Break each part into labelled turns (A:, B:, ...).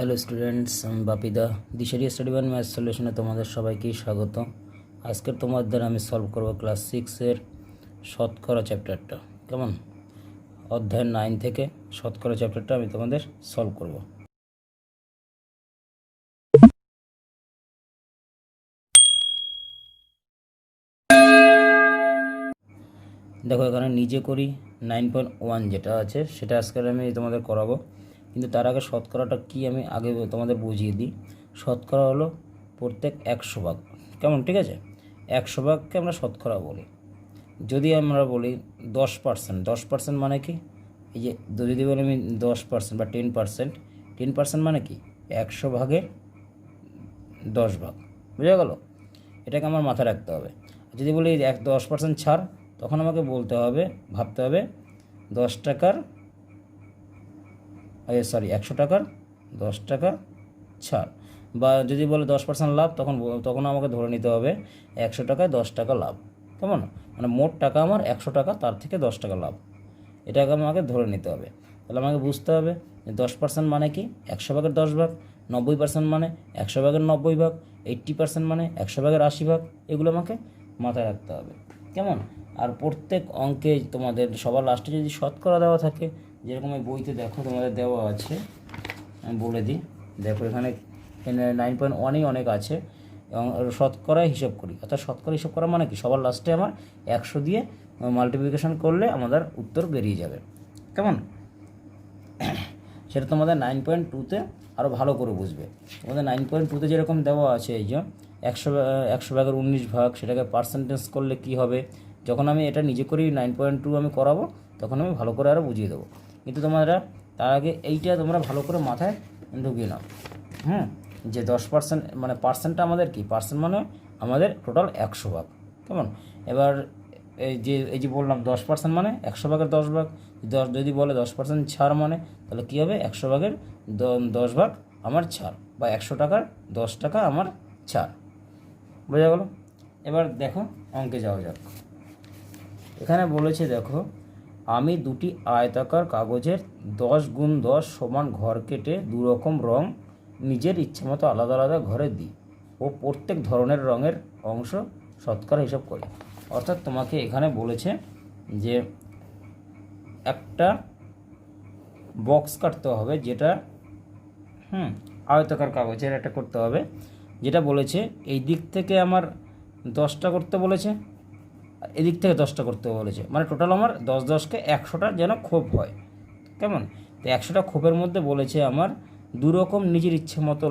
A: Hello students, আমি বাপিদা। Dishari study one math সলিউশনে তোমাদের সবাইকেই স্বাগত। আজকের তোমাদের আমি সলভ করব ক্লাস সিক্সের শতকরা চ্যাপ্টারটা কেমন? অধ্যায় নাইন থেকে শতকরা চ্যাপ্টারটা আমি তোমাদের সলভ করব। দেখো এখানে নিজে করি নাইন পয়েন্ট ওয়ান যেটা আছে, সেটা আজকে আমি তোমাদের করাবো। কিন্তু তার আগে শতকরাটা কি আমি আগে তোমাদের বুঝিয়ে দিই। শতকরা হলো প্রত্যেক একশো ভাগ। কেমন? ঠিক আছে? একশো ভাগকে আমরা শতকরা বলি। যদি আমরা বলি দশ পার্সেন্ট দশ পার্সেন্ট মানে কি? এই যে যদি বলি আমি দশ পার্সেন্ট বা টেন পার্সেন্ট টেন পার্সেন্ট মানে কি? একশো ভাগের দশ ভাগ। বুঝা গেল? এটাকে আমার মাথায় রাখতে হবে। যদি বলি এক দশ পার্সেন্ট ছাড়, তখন আমাকে বলতে হবে, ভাবতে হবে দশ টাকার সরি একশো টাকার, দশ টাকা ছাড়। বা যদি বলে দশ পার্সেন্ট লাভ, তখন তখন আমাকে ধরে নিতে হবে একশো টাকায় দশ টাকা লাভ। কেমন? মানে মোট টাকা আমার একশো টাকা, তার থেকে দশ টাকা লাভ। এটাকে আমাকে ধরে নিতে হবে। তাহলে আমাকে বুঝতে হবে যে দশ পার্সেন্ট মানে কি? একশো ভাগের দশ ভাগ, নব্বই পার্সেন্ট মানে একশো ভাগের নব্বই ভাগ এইট্টি পার্সেন্ট মানে একশো ভাগের আশি ভাগ, এগুলো আমাকে মাথায় রাখতে হবে। কেমন? আর প্রত্যেক অঙ্কে তোমাদের সবার লাস্টে যদি শতকরা দেওয়া থাকে যেরকম এই বইতে দেখো তোমাদের দেওয়া আছে, আমি বলে দিই। দেখো এখানে নাইন পয়েন্ট ওয়ানেই অনেক আছে, এবং শতকরা হিসাব করি। অর্থাৎ শতকরা হিসাব করা মানে কি? সবার লাস্টে আমার একশো দিয়ে মাল্টিপ্লিকেশন করলে আমাদের উত্তর বেরিয়ে যাবে। কেমন? সেটা তোমাদের নাইন পয়েন্ট টুতে আরও ভালো করে বুঝবে। তোমাদের নাইন পয়েন্ট টুতে যেরকম দেওয়া আছে, এই যে একশো একশো ভাগের উনিশ ভাগ, সেটাকে পার্সেন্টেজ করলে কি হবে? যখন আমি এটা নিজে করি নাইন পয়েন্ট টু আমি করাবো, তখন আমি ভালো করে আরও বুঝিয়ে দেবো। কিন্তু তোমরা তার আগে এইটা তোমরা ভালো করে মাথায় ঢুকিয়ে নাও। হুম? যে দশ পার্সেন্ট মানে পার্সেন্টটা আমাদের কি? পার্সেন্ট মানে আমাদের টোটাল একশো ভাগ। কেমন? এবার এই যে এই যে বললাম দশ পার্সেন্ট মানে একশো ভাগের দশ ভাগ। দশ, যদি বলে দশ পার্সেন্ট ছাড় মানে তাহলে কী হবে? একশো ভাগের দশ ভাগ আমার ছাড় বা একশো টাকার দশ টাকা আমার ছাড়। বোঝা গেল? এবার দেখো অঙ্কে যাওয়া যাক। এখানে বলেছে দেখো আমি দুটি আয়তাকার কাগজের দশ গুণ দশ সমান ঘর কেটে দুরকম রং নিজের ইচ্ছেমতো আলাদা আলাদা ঘরে দিই ও প্রত্যেক ধরনের রঙের অংশ শতকরা হিসাব করি। অর্থাৎ তোমাকে এখানে বলেছে যে একটা বক্স কাটতে হবে যেটা, হুম, আয়তাকার কাগজের একটা করতে হবে। যেটা বলেছে, এই দিক থেকে আমার দশটা করতে বলেছে। এদিক থেকে দশটা করতে বলেছে। মানে টোটাল আমার দশ দশকে একশোটা যেন খোপ হয়। কেমন? তো একশোটা খোপের মধ্যে বলেছে আমার দু রকম নিজের ইচ্ছে মতো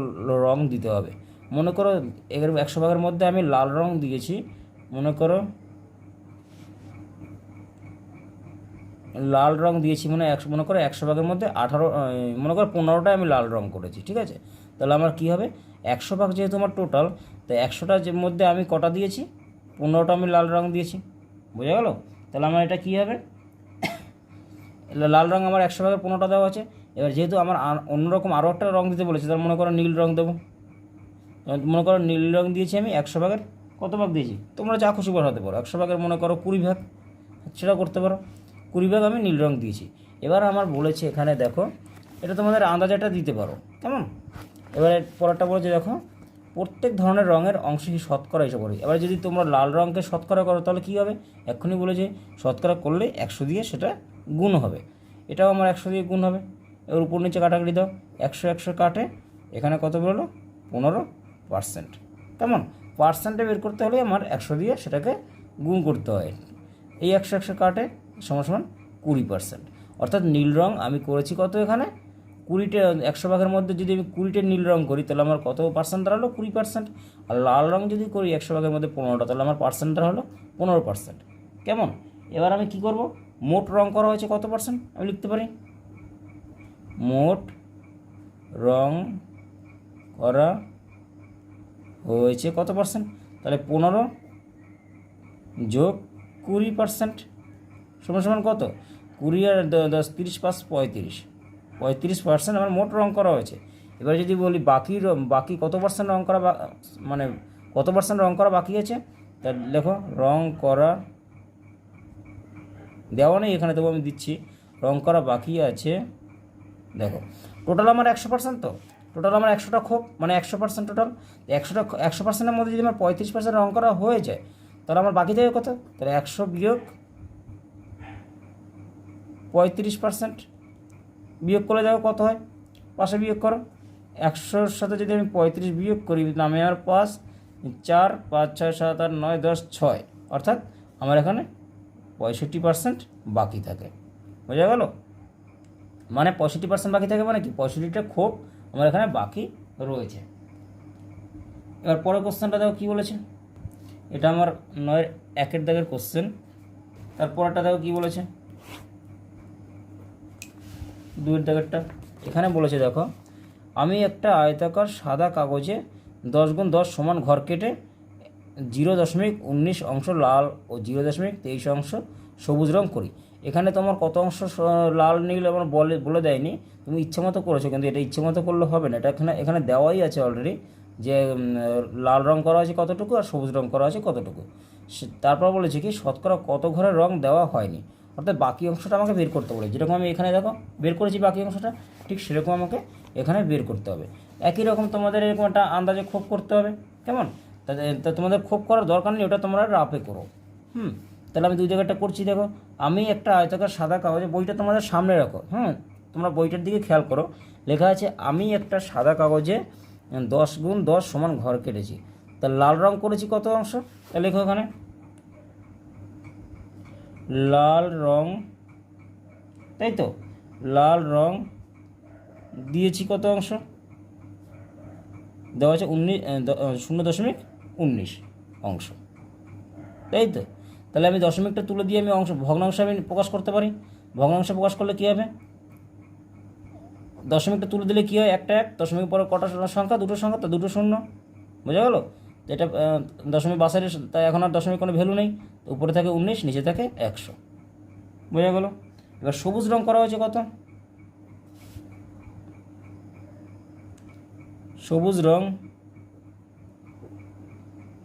A: রং দিতে হবে। মনে করো এর একশো ভাগের মধ্যে আমি লাল রং দিয়েছি, মনে করো লাল রং দিয়েছি মানে একশো, মনে করো একশো ভাগের মধ্যে আঠারো মনে করো পনেরোটায় আমি লাল রং করেছি, ঠিক আছে? তাহলে আমার কী হবে? একশো ভাগ যেহেতু আমার টোটাল তো একশোটার মধ্যে আমি কটা দিয়েছি? পনেরোটা আমি লাল রং দিয়েছি, বোঝা গেল? তাহলে আমার এটা কী হবে? লাল রং আমার একশো ভাগের পনেরোটা দেওয়া আছে এবার যেহেতু আমার অন্যরকম আরও একটা রং দিতে বলেছে, তাহলে মনে করো নীল রং দেবো। মনে করো নীল রং দিয়েছি আমি একশো ভাগের। কত ভাগ দিয়েছি? তোমরা যা খুশি বসাতে পারো একশো ভাগের মনে করো কুড়ি ভাগ। সেটা করতে পারো। কুড়ি ভাগ আমি নীল রং দিয়েছি। এবার আমার বলেছে এখানে দেখো, এটা তোমাদের আন্দাজাটা দিতে পারো। কেমন? এবারে পরেরটা বলেছে দেখো প্রত্যেক ধরনের রঙের অংশ কি শতকরা হিসাব করি। এবার যদি তোমরা লাল রঙকে শতকরা করো, তাহলে কী হবে? এক্ষুনি বলেছে শতকরা করলে একশো দিয়ে সেটা গুণ হবে। এটাও আমার একশো দিয়ে গুণ হবে। এবার উপর নিচে কাটাকাটি দাও। একশো একশো কাটে। এখানে কত বেরোলো? পনেরো পার্সেন্ট কেমন? পার্সেন্টে বের করতে হলে আমার একশো দিয়ে সেটাকে গুণ করতে হয়। এই একশো একশো কাটে সমান সমান কুড়ি পার্সেন্ট অর্থাৎ নীল রং আমি করেছি কত এখানে? কুড়িটা, একশো ভাগের মধ্যে যদি আমি কুড়িটা নীল রং করি, তাহলে আমার কত পার্সেন্ট দাঁড়াল? কুড়ি পার্সেন্ট আর লাল রং যদি করি, একশো ভাগের মধ্যে পনেরোটা, তাহলে আমার পার্সেন্ট হলো পনেরো পার্সেন্ট কেমন? এবার আমি কি করব? মোট রং করা হয়েছে কত পার্সেন্ট আমি লিখতে পারি। মোট রং করা হয়েছে কত পার্সেন্ট তাহলে পনেরো যোগ কুড়ি পার্সেন্ট সমান সমান কত? কুড়ি আর দশ, তিরিশ পাঁচ, পঁয়ত্রিশ। পঁয়ত্রিশ পার্সেন্ট আমার মোট রং করা হয়েছে। এবার যদি বলি বাকি বাকি কত পার্সেন্ট রং করা মানে কত পার্সেন্ট রং করা বাকি আছে? তা দেখো রং করা দেওয়া নেই, এখানে তবু আমি দিচ্ছি। রং করা বাকি আছে, দেখো। টোটাল আমার একশো পার্সেন্ট তো। টোটাল আমার একশোটা খোপ মানে একশো পার্সেন্ট টোটাল একশোটা একশো পার্সেন্টের মধ্যে যদি আমার পঁয়ত্রিশ পার্সেন্ট রং করা হয়ে যায়, তাহলে আমার বাকি থাকে কত? তাহলে একশো বিয়োগ পঁয়ত্রিশ পার্সেন্ট বিয়োগ করে দেখো কত হয়? পাশে বিয়োগ করো। একশোর সাথে যদি আমি পঁয়ত্রিশ বিয়োগ করি, নামে আমার পাঁচ, চার, পাঁচ, ছয়, সাত, আট, নয়, দশ, ছয়। অর্থাৎ আমার এখানে পঁয়ষট্টি পার্সেন্ট বাকি থাকে। বোঝা গেল? মানে পঁয়ষট্টি পার্সেন্ট বাকি থাকে মানে কি? পঁয়ষট্টিটা ক্ষোভ আমার এখানে বাকি রয়েছে। এবার পরের কোশ্চেনটা দেখো কী বলেছে? এটা আমার নয়ের একের দাগের কোশ্চেন। তারপরটা দেখো কী বলেছে? দুইয়ের দাগেরটা। এখানে বলেছে, দেখো, আমি একটা আয়তাকার সাদা কাগজে দশ গুণ দশ সমান ঘর কেটে জিরো দশমিক উনিশ অংশ লাল ও জিরো দশমিক তেইশ অংশ সবুজ রং করি। এখানে তোমার কত অংশ লাল, নীল আমার বলে বলে দেয়নি। তুমি ইচ্ছে মতো করেছ, কিন্তু এটা ইচ্ছে মতো করলে হবে না। এটা এখানে এখানে দেওয়াই আছে অলরেডি যে লাল রং করা আছে কতটুকু আর সবুজ রং করা আছে কতটুকু। তারপর বলেছে কি, শতকরা কত ঘরে রং দেওয়া হয়নি? অর্থাৎ বাকি অংশটা আমাকে বের করতে বলে। যেরকম আমি এখানে দেখো, বের করেছি বাকি অংশটা, ঠিক সেরকম আমাকে এখানে বের করতে হবে। একই রকম তোমাদের এরকম একটা আন্দাজে ক্ষোভ করতে হবে, কেমন? তা- তোমাদের ক্ষোভ করার দরকার নেই, ওটা তোমরা রাপে করো। হুম, তাহলে আমি দুই জায়গাটা করছি, দেখো। আমি একটা আয়তাকার সাদা কাগজে, বইটা তোমাদের সামনে রাখো। হ্যাঁ তোমরা বইটার দিকে খেয়াল করো। লেখা আছে, আমি একটা সাদা কাগজে দশ গুণ দশ সমান ঘর কেটেছি। তা লাল রং করেছি কত অংশ? তা লেখো এখানে। লাল রং তাই তো লাল রং দিয়েছি কত অংশ? দেওয়া আছে উনিশ শূন্য দশমিক উনিশ অংশ। তাই তো তাহলে আমি দশমিকটা তুলে দিয়ে আমি অংশ, ভগ্নাংশ আমি প্রকাশ করতে পারি। ভগ্নাংশ প্রকাশ করলে কী হবে? দশমিকটা তুলে দিলে কী হয়? একটা এক দশমিক পরে কটা সংখ্যা? দুটো সংখ্যা, তো দুটো শূন্য। বোঝা গেল? এটা আহ, দশমিক বাসের তাই এখন আর দশমিক কোনো ভ্যালু নেই। তো উপরে থাকে উনিশ নিচে থাকে একশো। বোঝা গেল? এবার সবুজ রং করা হয়েছে কত? সবুজ রং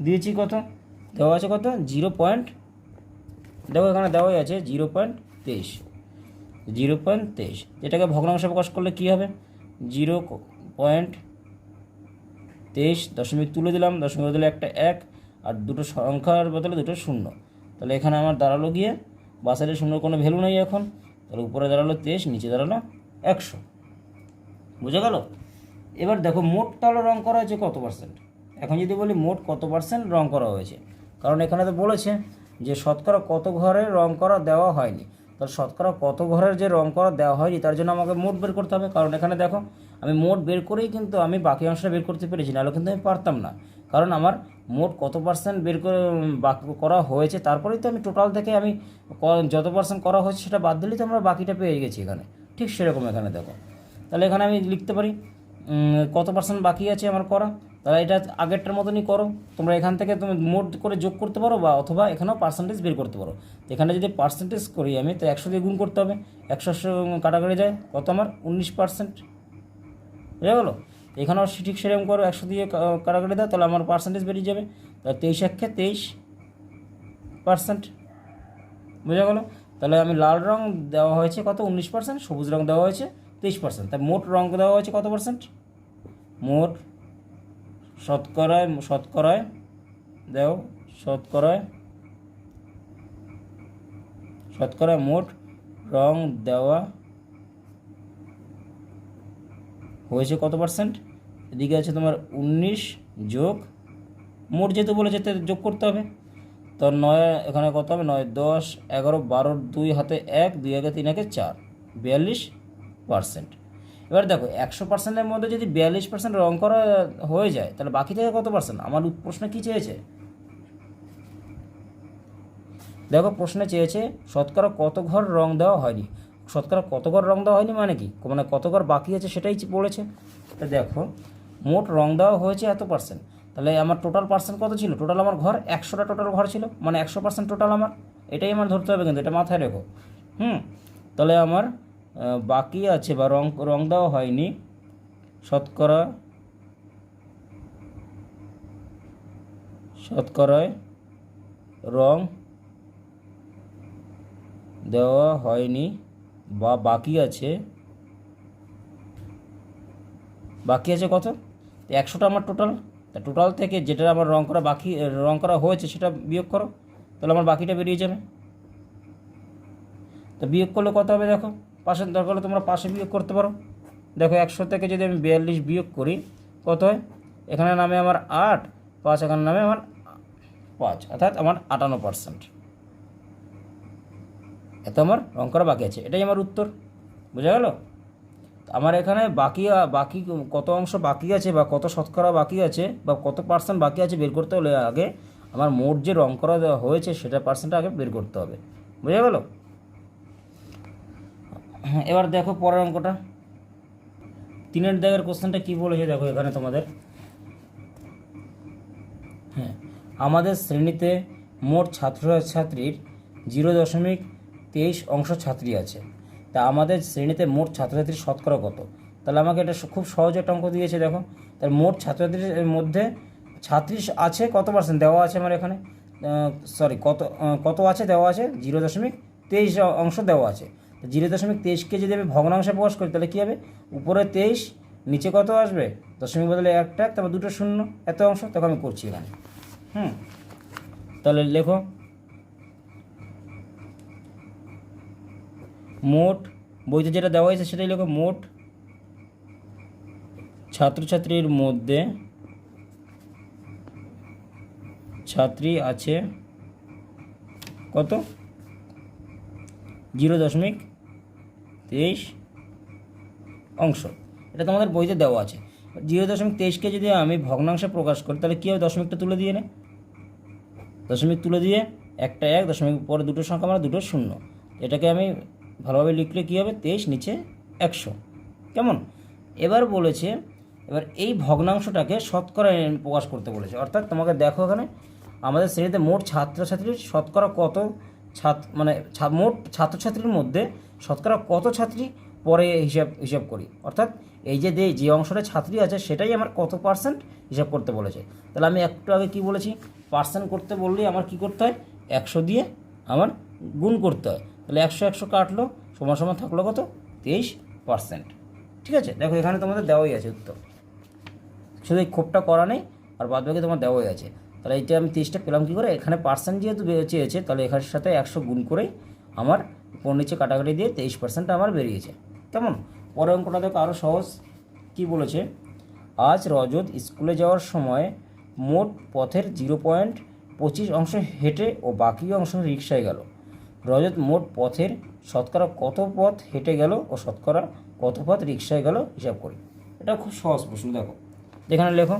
A: দিয়েছি কত? দেওয়া আছে কত? জিরো পয়েন্ট দেখো এখানে দেওয়াই আছে জিরো পয়েন্ট তেইশ। জিরো পয়েন্ট তেইশ এটাকে ভগ্নাংশ প্রকাশ করলে কী হবে? জিরো পয়েন্ট তেইশ দশমিক তুলে দিলাম, দশমিক বদলে একটা এক, আর দুটো সংখ্যার বদলে দুটো শূন্য। তাহলে এখানে আমার দাঁড়াল গিয়ে বাসারের শূন্য কোনো ভ্যালু নেই এখন। তাহলে উপরে দাঁড়াল তেইশ, নিচে দাঁড়াল একশো। বুঝে গেল? এবার দেখো, মোট তাহলে রং করা হয়েছে কত পার্সেন্ট এখন যদি বলি মোট কত পার্সেন্ট রং করা হয়েছে? কারণ এখানে তো বলেছে যে শতকরা কত ঘরে রং করা দেওয়া হয়নি। তাহলে শতকরা কত ঘরের যে রং করা দেওয়া হয়নি, তার জন্য আমাকে মোট বের করতে হবে। কারণ এখানে দেখো আমি মোট বের করেই কিন্তু আমি বাকি অংশটা বের করতে পেরেছি, নাহলে কিন্তু আমি পারতাম না। কারণ আমার মোট কত পার্সেন্ট বের করে হয়েছে, তারপরেই তো আমি টোটাল থেকে আমি যত পার্সেন্ট করা হয়েছে সেটা বাদ দিলেই তো আমরা বাকিটা পেয়ে গেছি এখানে। ঠিক সেরকম এখানে দেখো। তাহলে এখানে আমি লিখতে পারি কত পার্সেন্ট বাকি আছে আমার করা? তাহলে এটা আগেরটার মতনই করো। তোমরা এখান থেকে তুমি মোট করে যোগ করতে পারো বা অথবা এখানেও পার্সেন্টেজ বের করতে পারো। এখানে যদি পার্সেন্টেজ করি আমি, তো একশো দিয়ে গুণ করতে হবে। একশো কাটাকাটি যায়, কত আমার? উনিশ পার্সেন্ট বুঝা গেলো? এখানেও ঠিক সেরকম করো একশো দিয়ে কা- কাটাকাটি দাও, তাহলে আমার পার্সেন্টেজ বেরিয়ে যাবে। তাহলে তেইশ একে তেইশ পার্সেন্ট বোঝা গেলো? তাহলে আমি লাল রং দেওয়া হয়েছে কত? উনিশ পার্সেন্ট সবুজ রং দেওয়া হয়েছে তেইশ পার্সেন্ট তাই মোট রং দেওয়া হয়েছে কত পার্সেন্ট মোট শতকরায় শতকরায় দেও, শতকরায় শতকরায় মোট রং দেওয়া হয়েছে কত পার্সেন্ট? এদিকে আছে তোমার উনিশ যোগ, মোট যেহেতু বলেছে যোগ করতে হবে। তো নয় এখানে কত হবে? নয়, দশ, এগারো, বারো, দুই হাতে এক, দুই একে তিন একে চার, বিয়াল্লিশ পার্সেন্ট। এবার দেখো, একশো পার্সেন্টের মধ্যে যদি বিয়াল্লিশ পার্সেন্ট রং করা হয়ে যায়, তাহলে বাকি থেকে কত পার্সেন্ট? আমার প্রশ্ন কী চেয়েছে? দেখো, প্রশ্নে চেয়েছে, শতকরা কত ঘর রং দেওয়া হয়নি? শতকরা কত ঘর রং দেওয়া হয়নি মানে কি? মানে কত ঘর বাকি আছে সেটাই বলেছে। তা দেখো, মোট রং দেওয়া হয়েছে এত পার্সেন্ট তাহলে আমার টোটাল পার্সেন্ট কত ছিল? টোটাল আমার ঘর একশোটা টোটাল ঘর ছিল। মানে একশো পার্সেন্ট টোটাল আমার। এটাই আমার ধরতে হবে কিন্তু, এটা মাথায় রেখো। হুম? তাহলে আমার বাকি আছে বা রং রং দেওয়া হয়নি। শতকরা, শতকরায় রং দেওয়া হয়নি। বা বাকি আছে বাকি আছে কত? একশোটা আমার টোটাল তা টোটাল থেকে যেটা আমার রং করা বাকি রং করা হয়েছে সেটা বিয়োগ করো, তাহলে আমার বাকিটা বেরিয়ে যাবে। তো বিয়োগ করলে কত হবে দেখো? পাশের দরকার হলে তোমরা পাশে বিয়োগ করতে পারো। দেখো একশো থেকে যদি আমি বিয়াল্লিশ বিয়োগ করি, কত হয়? এখানে নামে আমার আট, পাঁচ এখানে নামে আমার পাঁচ, অর্থাৎ আমার আটান্ন পার্সেন্ট এত আমার রং করা বাকি আছে, এটাই আমার উত্তর, বোঝা গেল? আমার এখানে বাকি বাকি কত অংশ বাকি আছে বা কত শতকরা বাকি আছে বা কত পার্সেন্ট বাকি আছে বের করতে হলে আগে আমার মোট যে রং করা হয়েছে সেটা পার্সেন্টটা আগে বের করতে হবে, বোঝা গেল? এবার দেখো পরের অঙ্কটা। তিনের দাগের কোশ্চেনটা কী বলেছে দেখো এখানে তোমাদের। হ্যাঁ আমাদের শ্রেণীতে মোট ছাত্রছাত্রীর জিরো দশমিক তেইশ অংশ ছাত্রী আছে। তা আমাদের শ্রেণীতে মোট ছাত্রছাত্রীর শতকরা কত? তাহলে আমাকে এটা খুব সহজ একটা অঙ্ক দিয়েছে, দেখো। তাহলে মোট ছাত্রছাত্রীর মধ্যে ছাত্রী আছে, কত পার্সেন্ট দেওয়া আছে আমার এখানে? সরি কত কত আছে দেওয়া আছে? জিরো দশমিক তেইশ অংশ দেওয়া আছে। তো জিরো দশমিক তেইশকে যদি আমি ভগ্নাংশে প্রকাশ করি, তাহলে কী হবে? উপরে তেইশ, নিচে কত আসবে? দশমিক বদলে একটা, তারপর দুটো শূন্য, এত অংশ, তখন আমি করছি এখানে। হুম? তাহলে লেখো। মোট বইতে যেটা দেওয়া হয়েছে সেটাই লেখো, মোট ছাত্রছাত্রীর মধ্যে ছাত্রী আছে কত? জিরো দশমিক তেইশ অংশ। এটা তোমাদের বইতে দেওয়া আছে। জিরো দশমিক তেইশকে যদি আমি ভগ্নাংশে প্রকাশ করি, তাহলে কী হবে? দশমিকটা তুলে দিয়ে নে। দশমিক তুলে দিয়ে একটা এক, দশমিক পরে দুটো সংখ্যা মানে দুটো শূন্য। এটাকে আমি ভালোভাবে লিখলে কী হবে? তেইশ নিচে একশো। কেমন? এবার বলেছে, এবার এই ভগ্নাংশটাকে শতকরা প্রকাশ করতে বলেছে। অর্থাৎ তোমাকে দেখো এখানে, আমাদের শ্রেণীতে মোট ছাত্রছাত্রীর শতকরা কত ছাত্র মানে মোট ছাত্রছাত্রীর মধ্যে শতকরা কত ছাত্রী পরে হিসাব হিসাব করি। অর্থাৎ এই যে দে- যে অংশটা ছাত্রী আছে, সেটাই আমার কত পার্সেন্ট হিসাব করতে বলেছে। তাহলে আমি একটু আগে কি বলেছি? পার্সেন্ট করতে বললেই আমার কি করতে হয়? একশো দিয়ে আমার গুণ করতে হয়। তাহলে একশো একশো কাটলো, সমান সমান থাকল কত? তেইশ পার্সেন্ট ঠিক আছে? দেখো, এখানে তোমাদের দেওয়াই আছে উত্তর। শুধু এই ক্ষোভটা করা নেই, আর বাদ বাকি তোমার দেওয়াই আছে। তাহলে এইটা আমি তেইশটা পেলাম কী করে? এখানে পার্সেন্ট যেহেতু চেয়েছে, তাহলে এখানের সাথে একশো গুণ করেই আমার উপর নিচে কাটাকাটি দিয়ে তেইশ পার্সেন্ট আমার বেরিয়েছে। কেমন? পরে অঙ্কটা দেখো আরও সহজ। কী বলেছে? আজ রজত স্কুলে যাওয়ার সময় মোট পথের জিরো পয়েন্ট পঁচিশ অংশ হেঁটে ও বাকি অংশ রিক্সায় গেল। রজত মোট পথের শতকরা কত পথ হেঁটে গেল ও শতকরা কত পথ রিক্সায় গেল হিসাব করি। এটা খুব সহজ প্রশ্ন, দেখো। এখানে লেখো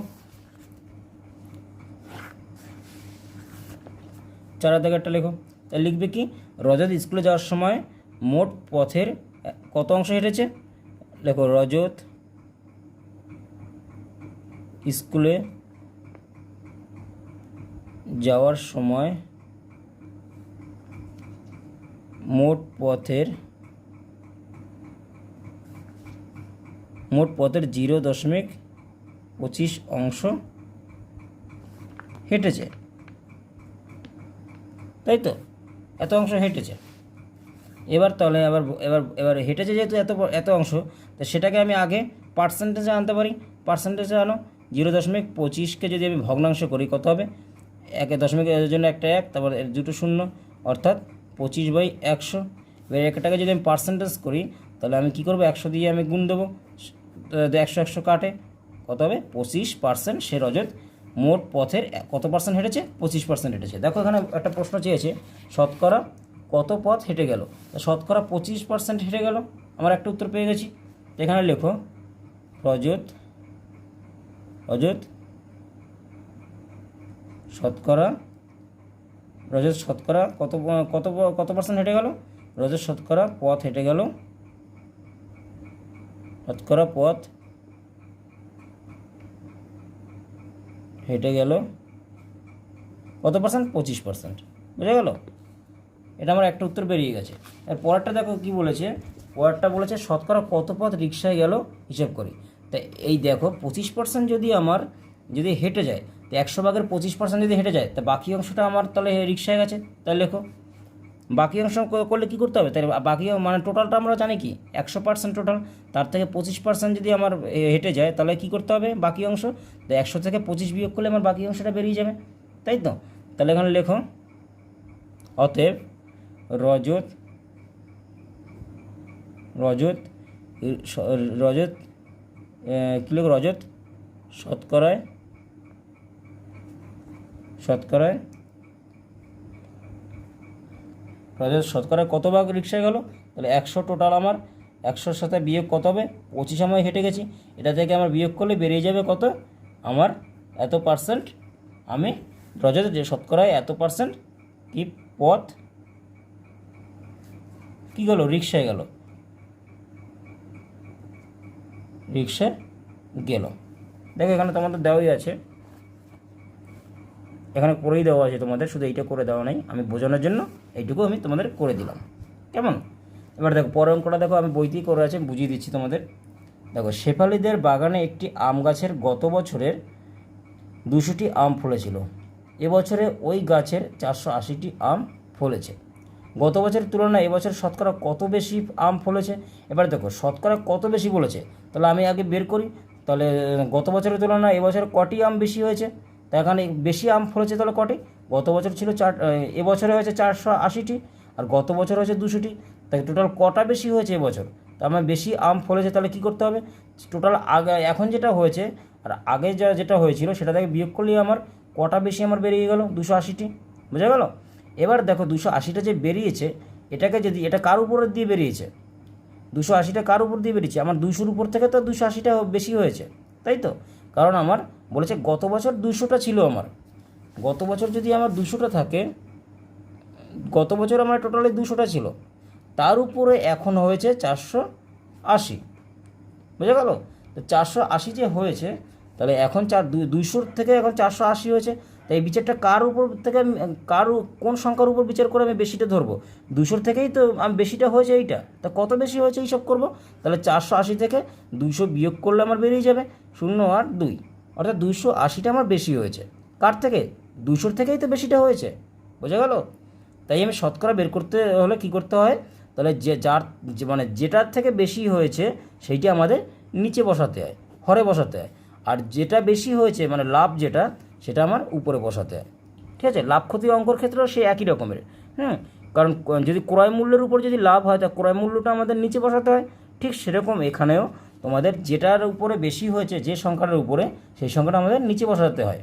A: চার থেকে একটা লেখো তাহলে লিখবে কি? রজত স্কুলে যাওয়ার সময় মোট পথের কত অংশ হেঁটেছে? লেখো, রজত স্কুলে যাওয়ার সময় মোট পথের মোট পথের জিরো দশমিক পঁচিশ অংশ হেঁটেছে। তাই তো? এত অংশ হেঁটেছে। এবার তাহলে এবার এবার এবার হেঁটেছে যেহেতু এত এত অংশ, তো সেটাকে আমি আগে পার্সেন্টেজে আনতে পারি। পার্সেন্টেজে আনো, জিরো দশমিক পঁচিশকে যদি আমি ভগ্নাংশ করি, কত হবে? এক দশমিকের জন্য একটা এক, তারপর দুটো শূন্য, অর্থাৎ পঁচিশ বাই একশো। এবার একটাকে যদি আমি পার্সেন্টেজ করি, তাহলে আমি কী করব? একশো দিয়ে আমি গুণ দেবো। একশো একশো কাটে। কত হবে? পঁচিশ পার্সেন্ট সে রজত মোট পথের কত পার্সেন্ট হেঁটেছে? পঁচিশ পার্সেন্ট হেঁটেছে। দেখো এখানে একটা প্রশ্ন চেয়েছে, শতকরা কত পথ হেঁটে গেল? শতকরা পঁচিশ পার্সেন্ট হেঁটে গেল। আমার একটা উত্তর পেয়ে গেছি। এখানে লেখো রজত রজত শতকরা রজত শতকরা কত কত কত পার্সেন্ট হেঁটে গেল? রজত শতকরা পথ হেঁটে গেল। শতকরা পথ হেঁটে গেল। কত পার্সেন্ট পঁচিশ পার্সেন্ট বুঝে গেল? এটা আমার একটা উত্তর বেরিয়ে গেছে। আর পরেরটা দেখো কি বলেছে? পরেরটা বলেছে, শতকরা কত পথ রিক্সায় গেল? হিসাব করি। তা এই দেখো, পঁচিশ পার্সেন্ট যদি আমার, যদি হেঁটে যায় তো একশো ভাগের পঁচিশ পার্সেন্ট যদি হেঁটে যায়, তা বাকি অংশটা আমার তাহলে রিক্সায় গেছে। তাহলে লেখো, বাকি অংশ করলে কী করতে হবে? তাই বাকি মানে টোটালটা আমরা জানি কি? একশো পার্সেন্ট টোটাল তার থেকে পঁচিশ পার্সেন্ট যদি আমার হেঁটে যায়, তাহলে কী করতে হবে? বাকি অংশ, তো একশো থেকে পঁচিশ বিয়োগ করলে আমার বাকি অংশটা বেরিয়ে যাবে। তাই তো? তাহলে এখানে লেখো, অতএব রজত রজত রজত কী লিখো? রজত শতকরায় শতকরায় শতকরা কত ভাগ রিক্সায় গেল? তাহলে একশো টোটাল আমার। একশোর সাথে বিয়োগ কত হবে? পঁচিশ সময় হেঁটে গেছি। এটা থেকে আমার বিয়োগ করলে বেরিয়ে যাবে কত? আমার এত পার্সেন্ট আমি রজত যে শতকরায় এত পার্সেন্ট কি পথ? কী গেল? রিক্সায় গেল। রিক্সায় গেল। দেখো এখানে তোমাদের দেওয়াই আছে। এখানে করেই দেওয়া আছে তোমাদের, শুধু এইটা করে দেওয়া নাই। আমি বোঝানোর জন্য এইটুকু আমি তোমাদের করে দিলাম। কেমন? এবার দেখো, পরের অঙ্কটা দেখো, আমি বইতেই করে আছে বুঝিয়ে দিচ্ছি তোমাদের। দেখো, শেফালিদের বাগানে একটি আম গাছের গত বছরের দুশোটি আম ফলেছিল। এবছরে ওই গাছের চারশো আশিটি আম ফলেছে। গত বছরের তুলনায় এবছর শতকরা কত বেশি আম ফলেছে? এবার দেখো, শতকরা কত বেশি বলেছে? তাহলে আমি আগে বের করি। তাহলে গত বছরের তুলনায় এবছর কটি আম বেশি হয়েছে? তা এখানে বেশি আম ফলেছে তাহলে কটি? গত বছর ছিল চার এবছরে হয়েছে চারশো আশিটি, আর গত বছর হয়েছে দুশোটি। তাই টোটাল কটা বেশি হয়েছে এবছর তা আমার বেশি আম ফলেছে তাহলে কী করতে হবে? টোটাল আগে, এখন যেটা হয়েছে, আর আগে যা যেটা হয়েছিল সেটা থেকে বিয়োগ করলেই আমার কটা বেশি আমার বেরিয়ে গেল? দুশো আশিটি। বুঝা গেল? এবার দেখো দুশো আশিটা যে বেরিয়েছে, এটাকে যদি, এটা কার উপরে দিয়ে বেরিয়েছে? দুশো আশিটা কার উপর দিয়ে বেরিয়েছে? আমার দুশোর উপর থেকে তো দুশো আশিটা বেশি হয়েছে, তাই তো? কারণ আমার বলেছে গত বছর দুশোটা ছিল আমার। গত বছর যদি আমার দুশোটা থাকে, গত বছর আমার টোটালি দুশোটা ছিল। তার উপরে এখন হয়েছে চারশো আশি। বুঝে গেল? তো চারশো আশি যে হয়েছে, তাহলে এখন চার, দুই, দুইশোর থেকে এখন চারশো আশি হয়েছে। তাই বিচারটা কার উপর থেকে কার কোন সংখ্যার উপর বিচার করে আমি বেশিটা ধরবো? দুশোর থেকেই তো আমি বেশিটা হয়েছে এইটা। তা কত বেশি হয়েছে এইসব করব? তাহলে চারশো আশি থেকে দুইশো বিয়োগ করলে আমার বেরিয়ে যাবে শূন্য আর দুই। অর্থাৎ দুইশো আশিটা আমার বেশি হয়েছে। কার থেকে? দুশোর থেকেই তো বেশিটা হয়েছে। বোঝা গেল? তাই আমি শতকরা বের করতে হলে কি করতে হয়? তাহলে যে, যার মানে যেটার থেকে বেশি হয়েছে সেইটা আমাদের নিচে বসাতে হয়, হরে বসাতে হয়। আর যেটা বেশি হয়েছে মানে লাভ যেটা সেটা আমার উপরে বসাতে হয়। ঠিক আছে? লাভ ক্ষতি অঙ্কর ক্ষেত্রেও সে একই রকমের। হুম? কারণ যদি ক্রয় মূল্যের উপর যদি লাভ হয়, তা ক্রয় মূল্যটা আমাদের নিচে বসাতে হয়। ঠিক সেরকম এখানেও তোমাদের যেটার উপরে বেশি হয়েছে, যে সংখ্যাটার উপরে, সেই সংখ্যাটা আমাদের নিচে বসাতে হয়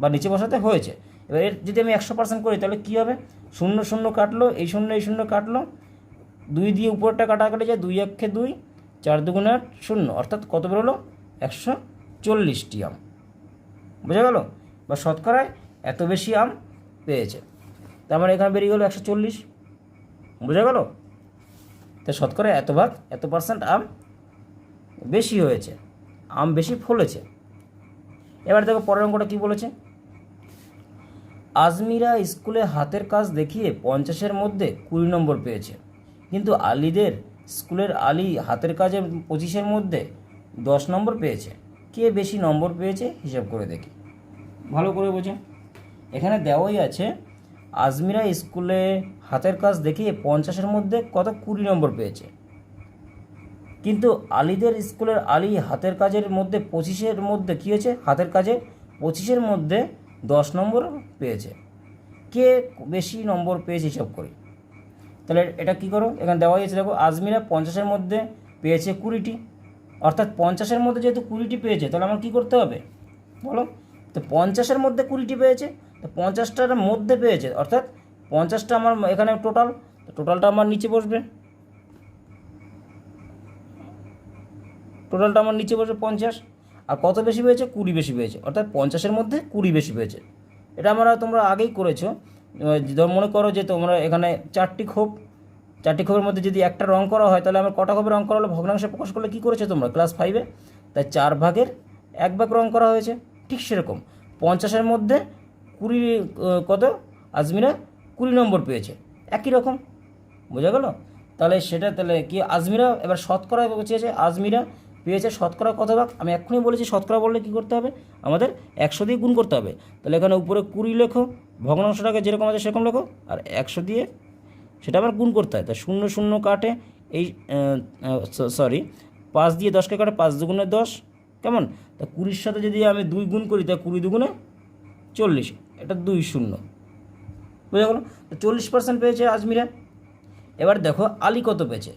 A: বা নিচে বসাতে হয়েছে। এবার এর যদি আমি একশো পার্সেন্ট করি, তাহলে কী হবে? শূন্য শূন্য কাটলো, এই শূন্য এই শূন্য কাটলো। দুই দিয়ে উপরটা কাটা কেটে যায়, দুই একে দুই, চার দুগুণে শূন্য। অর্থাৎ কত বেরোলো? একশো চল্লিশটি আম। বোঝা গেল? বা শতকরায় এত বেশি আম পেয়েছে। তার মানে এখানে বেরিয়ে গেলো একশো চল্লিশ। বোঝা গেল? তো শতকরা এত ভাগ, এত পার্সেন্ট আম বেশি হয়েছে, আম বেশি ফলেছে। এবার দেখো পরের অঙ্কটা কী বলেছে? আজমিরা স্কুলে হাতের কাজ দেখিয়ে পঞ্চাশের মধ্যে কুড়ি নম্বর পেয়েছে। কিন্তু আলীদের স্কুলের আলী হাতের কাজে পঁচিশের মধ্যে দশ নম্বর পেয়েছে। কে বেশি নম্বর পেয়েছে? হিসাব করে দেখি। ভালো করে বোঝেন এখানে দেওয়াই আছে, আজমিরা স্কুলে হাতের কাজ দেখিয়ে পঞ্চাশের মধ্যে কত কুড়ি নম্বর পেয়েছে। কিন্তু আলীদের স্কুলের আলী হাতের কাজের মধ্যে পঁচিশের মধ্যে কী হয়েছে? হাতের কাজে পঁচিশের মধ্যে দশ নম্বর পেয়েছে। কে বেশি নম্বর পেয়েছে হিসাব করি? তাহলে এটা কি করো? এখানে দেওয়া হয়েছে দেখো, আজমিরা পঞ্চাশের মধ্যে পেয়েছে কুড়িটি। অর্থাৎ পঞ্চাশের মধ্যে যেহেতু কুড়িটি পেয়েছে, তাহলে আমার কী করতে হবে? বলো। তো পঞ্চাশের মধ্যে কুড়িটি পেয়েছে, তো পঞ্চাশটার মধ্যে পেয়েছে, অর্থাৎ পঞ্চাশটা আমার এখানে টোটাল তো টোটালটা আমার নিচে বসবে। টোটালটা আমার নিচে বসে পঞ্চাশ, আর কত বেশি পেয়েছে? কুড়ি বেশি পেয়েছে, অর্থাৎ পঞ্চাশের মধ্যে কুড়ি বেশি পেয়েছে। এটা আমরা তোমরা আগেই করেছ ধর মনে করো যে তোমরা এখানে চারটি খোপ, চারটি খোপের মধ্যে যদি একটা রং করা হয়, তাহলে আমার কটা খোপের রং করা হলো? ভগ্নাংশে প্রকাশ করলে কী করেছ তোমরা? ক্লাস ফাইভে তাই চার ভাগের এক ভাগ রং করা হয়েছে। ঠিক সেরকম। পঞ্চাশের মধ্যে কুড়ি কত? আজমিরা কুড়ি নম্বর পেয়েছে। একই রকম। বোঝা গেল? তাহলে সেটা তাহলে কি আজমিরা এবার শতকরা চেয়েছে? আজমিরা পেয়েছে শতকরা কত ভাগ আমি এক্ষুনি বলেছি শতকরা বললে কী করতে হবে? আমাদের একশো দিয়ে গুণ করতে হবে। তাহলে এখানে উপরে কুড়ি লেখো ভগ্নাংশটাকে যেরকম আছে সেরকম লেখো, আর একশো দিয়ে সেটা আবার গুণ করতে হয়। তা শূন্য শূন্য কাটে এই সরি পাঁচ দিয়ে দশকে কাটে, পাঁচ দুগুণে দশ কেমন? তা কুড়ির সাথে যদি আমি দুই গুণ করি, তা কুড়ি দুগুণে চল্লিশ, এটা দুই শূন্য। বুঝা গেল? তো চল্লিশ পার্সেন্ট পেয়েছে আজমিরা। এবার দেখো আলী কত পেয়েছে?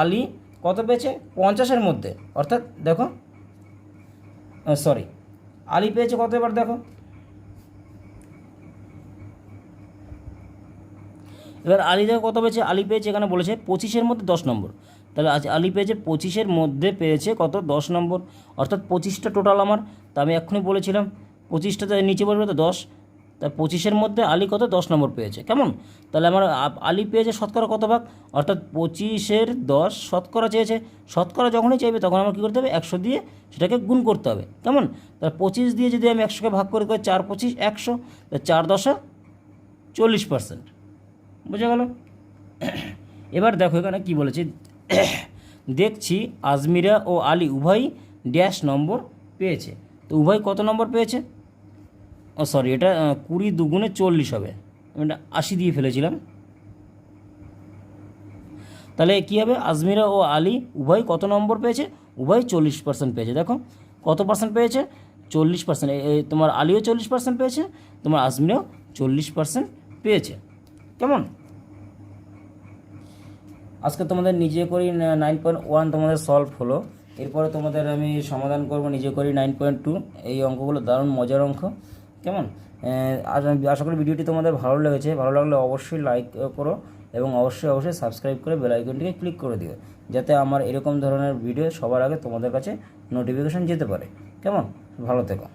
A: আলী কত পেয়েছে? পঞ্চাশের মধ্যে। অর্থাৎ দেখো সরি আলী পেয়েছে কত এবার দেখো? এবার আলী দেখো কত পেয়েছে? আলী পেয়েছে এখানে বলেছে পঁচিশের মধ্যে দশ নম্বর। তাহলে আজ আলী পেয়েছে পঁচিশের মধ্যে পেয়েছে কত? দশ নম্বর। অর্থাৎ পঁচিশটা টোটাল আমার। তা আমি এক্ষুনি বলেছিলাম, পঁচিশটা নিচে বলবে তো দশ। তা পঁচিশের মধ্যে আলী কত? দশ নম্বর পেয়েছে। কেমন? তাহলে আমার আলী পেয়েছে শতকরা কত ভাগ? অর্থাৎ পঁচিশের দশ শতকরা চেয়েছে। শতকরা যখনই চাইবে তখন আমার কী করতে হবে? একশো দিয়ে সেটাকে গুণ করতে হবে। কেমন? তাহলে পঁচিশ দিয়ে যদি আমি একশোকে ভাগ করে করি চার পঁচিশ, একশো। তা চার দশা চল্লিশ পার্সেন্ট বোঝা গেল? এবার দেখো এখানে কি বলেছে। দেখছি আজমিরা ও আলী উভয়ই ড্যাশ নম্বর পেয়েছে। তো উভয় কত নম্বর পেয়েছে? ও সরি এটা কুড়ি দুগুণে চল্লিশ হবে। আমি এটা আশি দিয়ে ফেলেছিলাম। তাহলে কী হবে? আজমিরা ও আলী উভয় কত নম্বর পেয়েছে? উভয় চল্লিশ পার্সেন্ট পেয়েছে। দেখো, কত পার্সেন্ট পেয়েছে? চল্লিশ পার্সেন্ট তোমার আলীও চল্লিশ পার্সেন্ট পেয়েছে, তোমার আজমিরাও চল্লিশ পার্সেন্ট পেয়েছে। কেমন? আজকে তোমাদের নিজে করি নাইন পয়েন্ট ওয়ান তোমাদের সলভ হলো। এরপরে তোমাদের আমি সমাধান করব, নিজে করি নাইন পয়েন্ট টু এই অঙ্কগুলো দারুণ মজার অঙ্ক। কেমন? আশা করি ভিডিওটি তোমাদের ভালো লেগেছে। ভালো লাগলে অবশ্যই লাইক করো এবং অবশ্যই অবশ্যই সাবস্ক্রাইব করে বেল আইকনটিকে ক্লিক করে দিও, যাতে আমার এরকম ধরনের ভিডিও সবার আগে তোমাদের কাছে নোটিফিকেশন যেতে পারে। কেমন? ভালো থেকো।